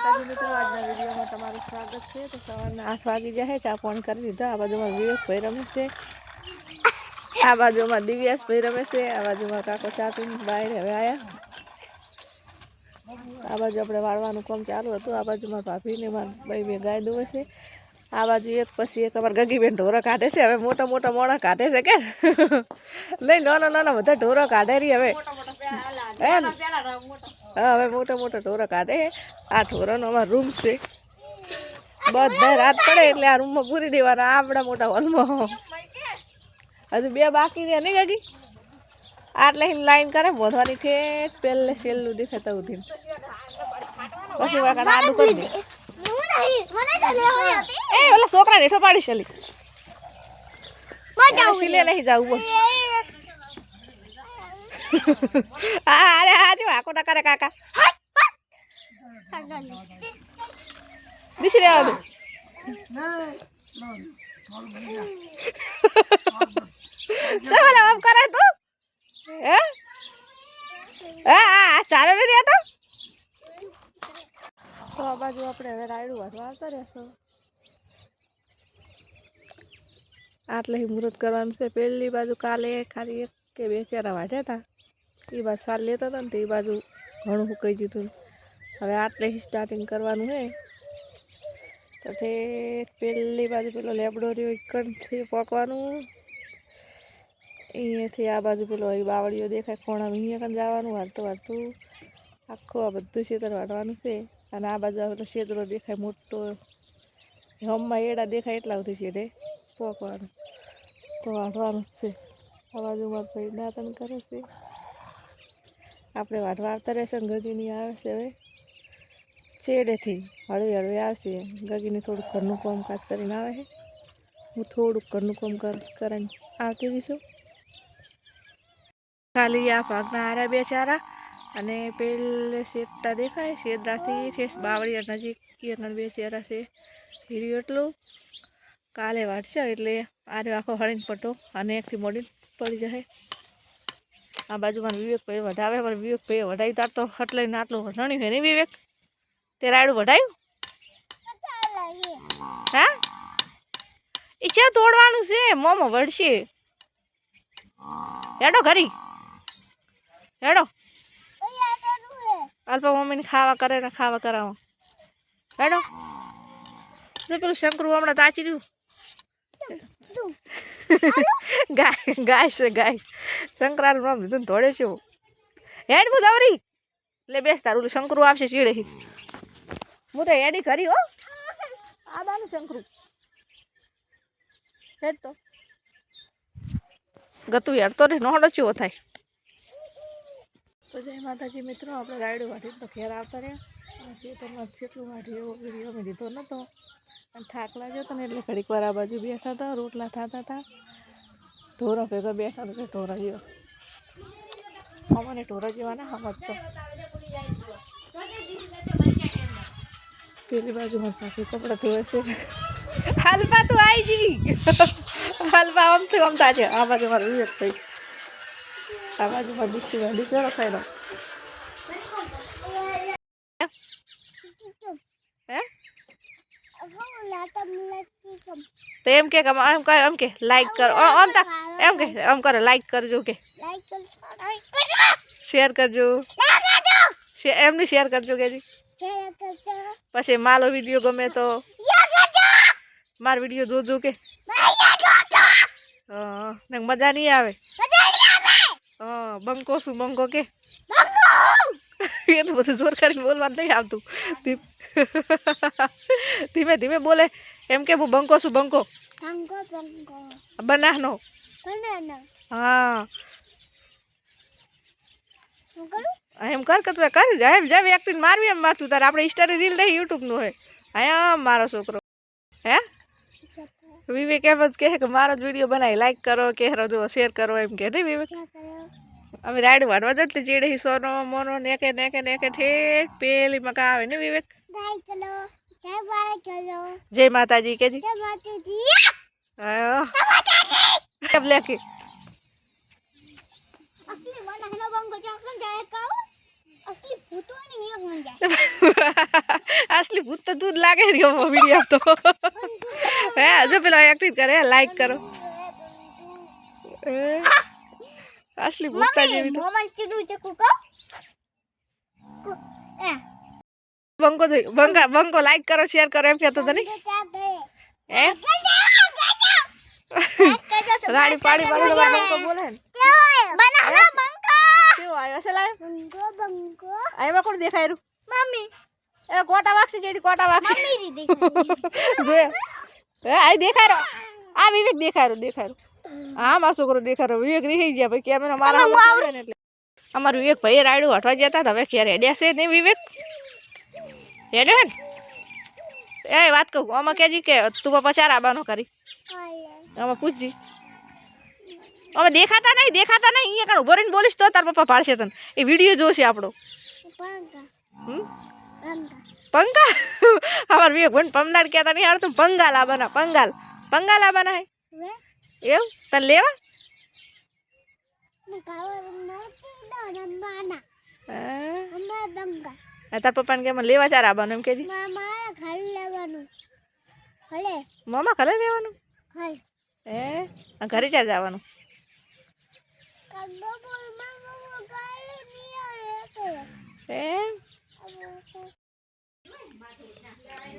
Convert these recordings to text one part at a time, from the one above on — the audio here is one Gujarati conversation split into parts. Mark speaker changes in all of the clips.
Speaker 1: માતાજી મિત્રો આજના વિડીયોમાં તમારું સ્વાગત છે. તો સવારના આઠ વાગી જાય ચા પણ કરી દીધા આ બાજુમાં વિવેકભાઈ રમે છે. આ બાજુમાં દિવ્યાસભાઈ રમે છે. આ બાજુમાં કાકો ચા પીને બહાર હવે આવ્યા આ બાજુ આપણે વાળવાનું કામ ચાલુ હતું. આ બાજુમાં ભાભીને મારા ભાઈ બે ગાય દોવે છે. આ બાજુ એક પછી એક અમારા ગગીબેન ઢોરો કાઢે છે. હવે મોટા મોટા મોણા કાઢે છે કે? લઈ નાના નાના બધા ઢોરો કાઢે રહી હવે. હે હવે મોટા મોટા ઢોરા કાઢે આ ઢોરાનો અમારો રૂમ છે. બધા રાત પડે એટલે આ રૂમમાં પૂરી દેવાના આપણા મોટા હોલમાં. હજુ બે બાકી રહ્યા નહીં ગગી આટલે લાઈન કરે બોધવાની ઠેઠ પહેલે છેલ્લું દેખાતા ઉધી પછી વાંકણ આડું કરી દે. એ ઓલા છોકરા હેઠો પાડી ચલી સિલે નહીં જાવું બોલ. હા અરે હા, જો આકોટા કરે કાકા. દીશરે આવો ચાલ આમ કરે તું? હે? હા ચાલે નથી રહ્યા તો? આ બાજુ આપણે હવે રાયડું વાત આવતા રહેશું. આટલે મુહૂર્ત કરવાનું છે. પહેલી બાજુ કાલે ખાલી એક કે બે ચારા વાઢ્યા હતા. એ બાજુ સાલ લેતા હતા ને તો એ બાજુ ઘણું સુકાઈ ગયું હતું હવે આટલે સ્ટાર્ટિંગ કરવાનું હે. તો તે પહેલી બાજુ પેલો લેબડો રહ્યો કણથી પોકવાનું. અહીંયાથી આ બાજુ પેલો એ બાવળીઓ દેખાય ખોણામાં અહીંયા કણ જવાનું વાળતું વાળતું આખું આ બધું શેતર વાળવાનું છે. અને આ બાજુ પેલો શેતરો દેખાય મોટો. હમમાં એડા દેખાય એટલા સુધી તે પોકવાનું. તો વાળવાનું જ છે. આ બાજુ મારા ભાઈ દાતન કરે છે. આપણે વાટ આવતા રહેશે ને ગગીની આવશે હવે. છેડેથી હળવી હળવી આવશે. ગગીને થોડુંક ઘરનું કામકાજ કરીને આવે છે. હું થોડુંક ઘરનું કામ કર કરીને આવતી રહીશું ખાલી આ ભાગના આરા બે ચારા અને પેલે શેટા દેખાય. શેદરાથી ઠેસ બાવળી નજીક એ બે ચેરા છે. હીર્યું એટલું. કાલે વાટશે એટલે આરે આખો હળીને પટો અને એકથી મોડી પડી જાય. આ બાજુમાં વિવેકભાઈ વઢાવે પણ વિવેકભાઈ વઢાવી તાર તો હટલાઈને આટલું વઢાણ્યું છે નહીં વિવેક? તે રાયડું વઢાયું હા? એ છે તોડવાનું છે, મોમો વળશે. હેડો ઘરી. હેડો. અલ્પા મમ્મીને ખાવા કરે ને ખાવા કરાવો. હેડો. પેલું શંકરું હમણાં તાચી રહ્યું. ગાય ગાય છે ગાય. શંકરાનું નામ લીધું ધોડે છે. હેડ હું દવરી. એટલે બેસ તારું ઓલું શંકરું આવશે ચીડે હું તો હેડી કરી હો. આ બાનું શંકરું હેડ તો. ગતું હેડતો ને નોડો ચીવો થાય. તો જય માતાજી મિત્રો આપણે રાયડું વાઢી તો ઘેર આવતા રહ્યા. જે તમે જેટલું વાઢી એવો વીડિયો મેં લીધો નહોતો અને થાકલા જતો ને એટલે ઘડીક વાર આ બાજુ બેઠા હતા, રોટલા થતા હતા. ઢોરા ભેગા બેઠા હતા, ઢોરા જેવા. અમને ઢોરા જેવા ના સમજતો. પેલી બાજુમાં પાછી કપડાં ધોવે છે. હાલપા તું આવી જી. હાલપા આમથી આમતા છે આ બાજુ મારું વિવેક ભાઈ આ બાજુમાં ડીશમાં ડીશ વાળો ખાઈ દો હે તો એમ કે એમ કરે એમ કે લાઈક કરો આમ તા એમ કે એમ કરો લાઈક કરજો કે શેર કરજો શેર એમની શેર કરજો કે પછી મારો વીડિયો ગમે તો મારો વીડિયો જોજો કે હા ને મજા નહીં આવે બંકો શું બંકો કે? એટલું બધું જોર કરીને બોલવાનું નહીં આવતું. ધીમ- ધીમે ધીમે બોલે. એમ કે હું બંકો છું બંકો? બનાનો. હા. એમ કર કે તું કર. એમ જેમ એક્ટિંગ મારવી એમ મારતું તારે. આપણે ઇન્સ્ટાની રીલ નહીં યુટ્યુબનું હોય. હા મારો છોકરો. હે? વિવેક એમ જ કહે કે મારો જ વીડિયો બનાવી લાઈક કરો કે જો શેર કરો એમ કે નહીં વિવેક? અમે રાયડ વાળવા જતી ચીડે સોનો મોનો નેકે નેકે નેકે ઠેઠ પેલી મકા આવે. ને વિવેક? જય માતાજી કેજી. હા લેખી
Speaker 2: અસલી ભૂત
Speaker 1: તો તું જ લાગે રહ્યો વીડિયો તો. હે જો પેલો એક્ટિંગ કરે લાઈક કરો. અસલી ભૂત જેવી
Speaker 2: મોબાઈલ ચીડું છે કુકો?
Speaker 1: બંકો બંકા બંકો લાઈક કરો શેર કરો એમ કહેતો તને હે? રાણી પાડી બંકો બોલે
Speaker 2: બનાવો બંકો.
Speaker 1: કેવો આવ્યો છે લાય?
Speaker 2: બંગો બંગો.
Speaker 1: આયવા કોણ દેખાય
Speaker 2: મમ્મી.
Speaker 1: એ કોટા વાગશે જેડી કોટા વાગશે.
Speaker 2: મમ્મી રી દેખાય.
Speaker 1: જો હે આઈ દેખાય આ વિવેક દેખાય રહ્યો દેખાય હા મારો છોકરો દેખાય રો. વિવેક રહી ગયા ભાઈ કેમેરા મારા ને એટલે. અમારું વિવેક ભાઈ રાયડું હટવા જતા હતા હવે ક્યારે હેડ્યા છે નહીં વિવેક? હેડ્યો હે ને? એ વાત કહું. આમાં કેજી કે તું પપ્પા ચાર આબાનો કરી. આમાં પૂછજી. અમે દેખાતા નહીં દેખાતા નહીં. અહીંયા કણ ઊભો રહીને બોલીશ તો તાર પપ્પા પાડશે તને. એ વીડિયો જોશે આપણો. પંગા અમાર વિવેક ભણ પમદાડ કહેતા નહીં આવડતું પંગાલ આબાના પંગાલ. પંગાલ આબાના હે. એવું? તને લેવા? તાર પપ્પાને કે લેવા ચાર આવવાનું એમ કહેજી.
Speaker 2: મામા ઘર લેવાનું. હલે?
Speaker 1: મામા ઘરે રહેવાનું?
Speaker 2: હલ.
Speaker 1: હે? ઘરે ચાર જવાનું
Speaker 2: કદો બોલ મામા ગાલી ની આવે
Speaker 1: હે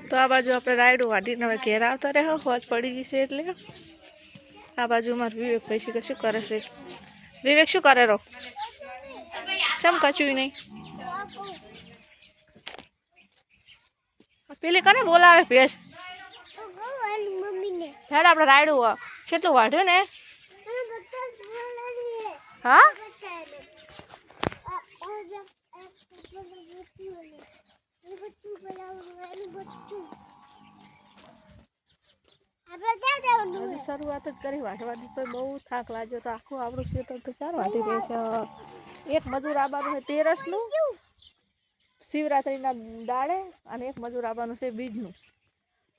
Speaker 1: તો આ બાજુ આપણે રાયડું વાટીને હવે ઘેર આવતા રહે હોજ પડી જશે એટલે આ બાજુ મારે વિવેક ભાઈ શીખે શું કરે છે? વિવેક શું કરે રો ચમ કચું નહીં. પેલી કને બોલાવે ભેસ? હેડ, આપણે રાયડું કેટલું વાઢ્યું ને. હા? શરૂઆત જ કરી વાઢવાની તો બહુ થાક લાગ્યો તો આખું આપણું ખેતર તો ચાર વાટી છે. એક મજૂર આવવાનું છે તેરસનું, શિવરાત્રિના દાડે અને એક મજૂર આવવાનું છે બીજનું.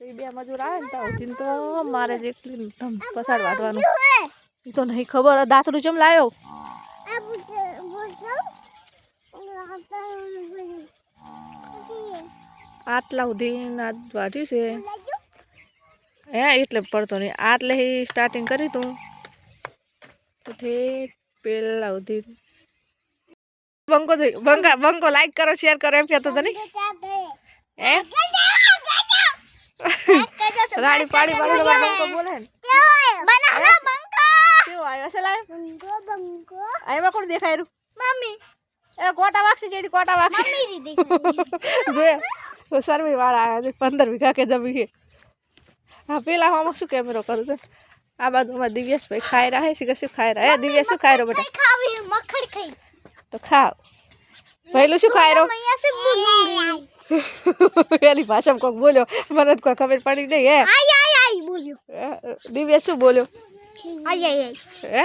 Speaker 1: તો એ બે મજૂર આવે ને તો તો મારે જ એકલી પસાર વાટવાનું એ તો નહીં ખબર. દાંતડું ચમ લાવ્યો આટલા સુધી આજ વાઢ્યું છે. હે એટલે પડતો નહીં. આટલે સ્ટાર્ટિંગ કરી તું. તો ઠેઠ પેલા સુધી બંકો બંકા બંકો લાઈક કરો શેર કરો એમ કહેતો તો નહીં. હે? રાણી પાડી પાડી બંકો બોલે ને કેવો આવ્યો છે લાય
Speaker 2: બંકો બંકો
Speaker 1: આવ્યા કોણ દેખાય રહ્યું
Speaker 2: મમ્મી
Speaker 1: એ કોટા વાગશે જેડી કોટા વાગશે
Speaker 2: મમ્મી રી દેખાય
Speaker 1: જોયે સર્વે વાળા આવ્યા છે પંદર વીઘા કે જમી છે હા પેલા આમાં શું કેમેરો કરું છું આ બાજુમાં દિવ્યેશભાઈ ખાઈ રહ્યા છે કે શું ખાઈ રહ્યા હે દિવ્યેશ શું ખાઈ રહ્યો બેટા
Speaker 2: કઈ ખાવી મખડ ખાઈ
Speaker 1: તો ખાવ પહેલું શું ખાઈ રહ્યો
Speaker 2: મૈયા સે બોલી
Speaker 1: પેલી ભાષામાં કોક બોલ્યો મને તો કોઈ ખબર પડી નહીં હે
Speaker 2: આય આય આય બોલ્યો
Speaker 1: હે? દિવ્યેશ શું બોલ્યો
Speaker 2: આય આય આય
Speaker 1: હે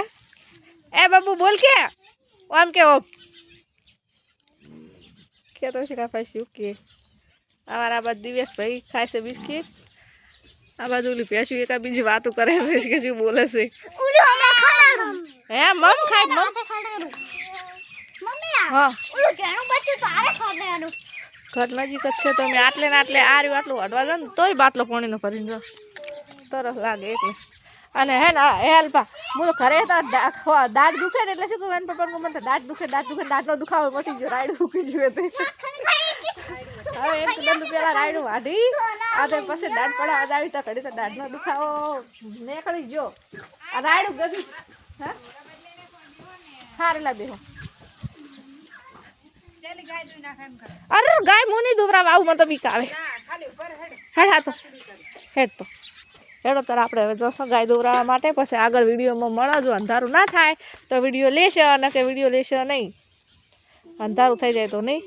Speaker 1: એ બાબુ બોલ કે. આમ કે ઓમ કે તો છે કાપા શું કે અમારા બાદ દિવ્યેશભાઈ ખાય છે બિસ્કીટ. આ બાજુ ઓલી પેશું એકા બીજી વાતો કરે છે કે શું બોલે છે. હે મમ ખાય મમ. હા. ઘર નજીક જ છે તો મેં આટલે ને આટલે આ રહ્યું આટલું હડવા જાય ને તોય બાટલો પાણીનો ભરીને જાઓ. તરસ લાગે એટલે અને હે ને હે અલ્પા હું તો ઘરે તો દાંત દુખે ને એટલે શું કહું એના પપ્પાને કહું, મને દાંત દુખે દાંત દુખે દાંતનો દુખાવો મટી ગયો રાયડું ઉકી ગયું તે હવે એક દંડ પેલા રાયડું વાઢી આજે પછી દાંત પડા આજ આવી તો ઘડી તો દાંતનો દુખાવો નીકળી ગયો. આ રાયડું ગગી હા? હારેલા બેહો. અરે ગાય મુની દુબરા આવું મને તો બીક આવે. હેડ. હા તો હેડ તો. હેડો તાર આપણે હવે જશો ગાય દોરાવા માટે પછી આગળ વિડીયોમાં મળો જો અંધારું ના થાય તો વીડિયો લેશે અને કે વીડિયો લેશે નહીં. અંધારું થઈ જાય તો નહીં.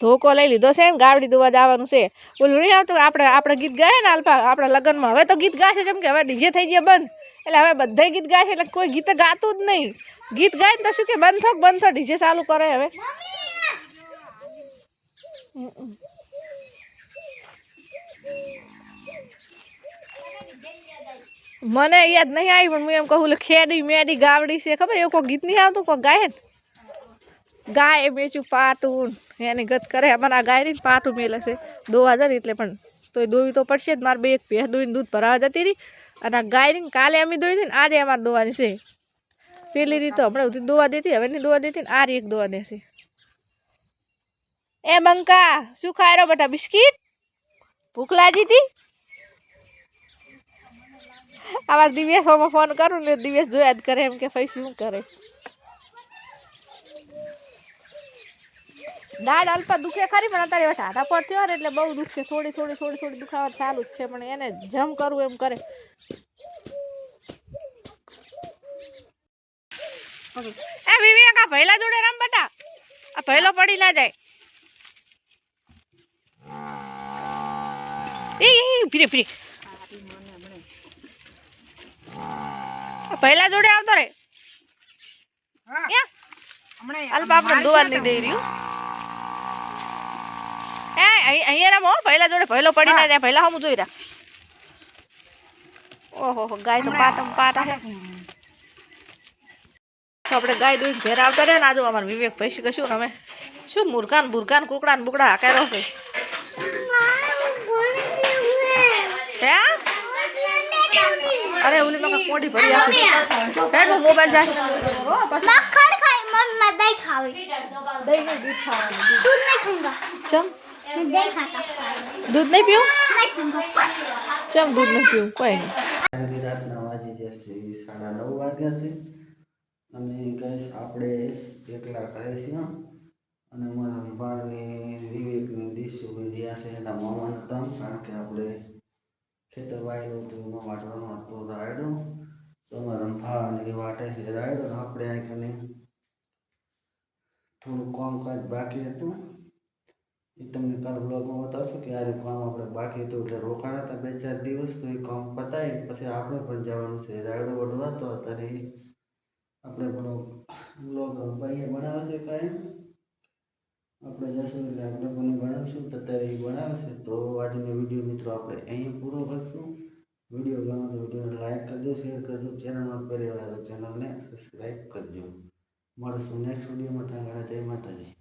Speaker 1: ધોકો લઈ લીધો છે ને ગાવડી દોવા જવાનું છે. ઓલું નહીં આવતું આપણે આપણે ગીત ગાય ને આલ્પા આપણા લગ્નમાં. હવે તો ગીત ગાશે જેમ કે હવે ડીજે થઈ ગયા બંધ. એટલે હવે બધા ગીત ગાશે એટલે કોઈ ગીત ગાતું જ નહીં. ગીત ગાય ને તો શું કે બંધ થોક બંધ થો ડીજે ચાલુ કરે હવે. મને યાદ નહીં આવી, પણ હું એમ કહું ખેડી, મેડી, ગાવડી છે, ખબર? એવું કોઈ ગીત નહીં આવતું, કોઈ ગાય ને ગાય મેચું પાટું. એની ગત કરે, અમારા ગાયની પાટું મેલે છે. દોવા જાય ને એટલે પણ. તોય દોવી તો પડશે જ, મારે બે એક ભેંસ દોઈને દૂધ ભરાવા જતી રહી. અને આ ગાયની કાલે અમે દોઈ હતી ને, આજે અમારે દોવાની છે. પેલી રીતે હમણાં સુધી દોવા દેતી, હવે નહીં દોવા દેતી ને, આ એક દોવા દેશે. એ બંકા, શું ખાય બટા બેટા, બિસ્કીટ? ભૂખ લાગી હતી આવાર દિવ્યેશમાં ફોન કરું ને દિવ્યેશ જોયા જ કરે એમ કે ફઈ શું કરે. દાડ અલ્પા દુખે ખરી, પણ અત્યારે ટાટા પર થયો ને એટલે બહુ દુખશે. થોડી થોડી થોડી થોડી દુખાવા ચાલુ જ છે, પણ એને જમ કરવું એમ કરે. એ વિવેક, આ ભૈલા જોડે રમ બેટા. આ ભૈલો પડી ના જાય. એ, ફ્રી, ફીરે. ભૈલા જોડે આવતો રે. ક્યાં? અલ્પા આપણે નહીં દઈ રહ્યું. એ અહીં- અહીંયા રમો ભૈલા જોડે ભૈલો પડી ના જાય હું જોઈ રહ્યા ઓહો ગાય તો પાટમ પાટા છે તો આપણે ગાય દૂધ ઘેર આવતા રહ્યા ને આજુ અમારે વિવેક ભાઈ કશું અમે શું મુરકાન બુરકાન કુકડા ને બુકડા હાકેલો છે હે અરે ઓલી મકા પોડી ભરી આપી હેડ હું મોબાઈલ જાય હો, પાછું
Speaker 2: मक्खन खाई मम्मा दही खावी
Speaker 1: દહીં નહીં દૂધ ખાવાનું
Speaker 2: दूध नहीं खाऊंगा
Speaker 1: ચમ
Speaker 2: मैं दही खाता
Speaker 1: દૂધ નહીં પીવું
Speaker 2: नहीं खाऊंगा
Speaker 1: ચમ દૂધ નહીં પીવું કોઈ નહીં
Speaker 3: આજે રાતના વાગી જશે સાડા નવ વાગ્યા છે અને કહીશ આપણે એકલા કરે છે અને મારા બાને વિવેકને દીશું ગયા છે એના મામાને તમ કારણ કે આપણે ખેતર વાયેલું હતું એમાં વાટવાનો હતો રાયડો? તો મારા ભા અને એ વાટે છે રાયડો? આપણે કને થોડું કામકાજ બાકી હતું. એ તમને કાલ બ્લોગમાં બતાવશું કે આજે કામ આપણે બાકી હતું એટલે રોકાણ હતા બે ચાર દિવસ, તો એ કામ પતાવી પછી આપણે પણ જવાનું છે રાયડો વડવા તો અત્યારે આપણે બ્લોગ બ્લોગ ભાઈએ બનાવે છે કાંઈ. આપણે જશું એટલે આપણે પણ બનાવશું તો અત્યારે એ ભણાવશે. તો આજનો વીડિયો મિત્રો આપણે અહીં પૂરો કરશું. વીડિયો ગમે તો વિડીયોને લાઈક કરજો, શેર કરજો, ચેનલમાં પહેલી વાર ચેનલને સબસ્ક્રાઈબ કરજો. મળશું નેક્સ્ટ વિડીયોમાં. ત્યાં જય માતાજી.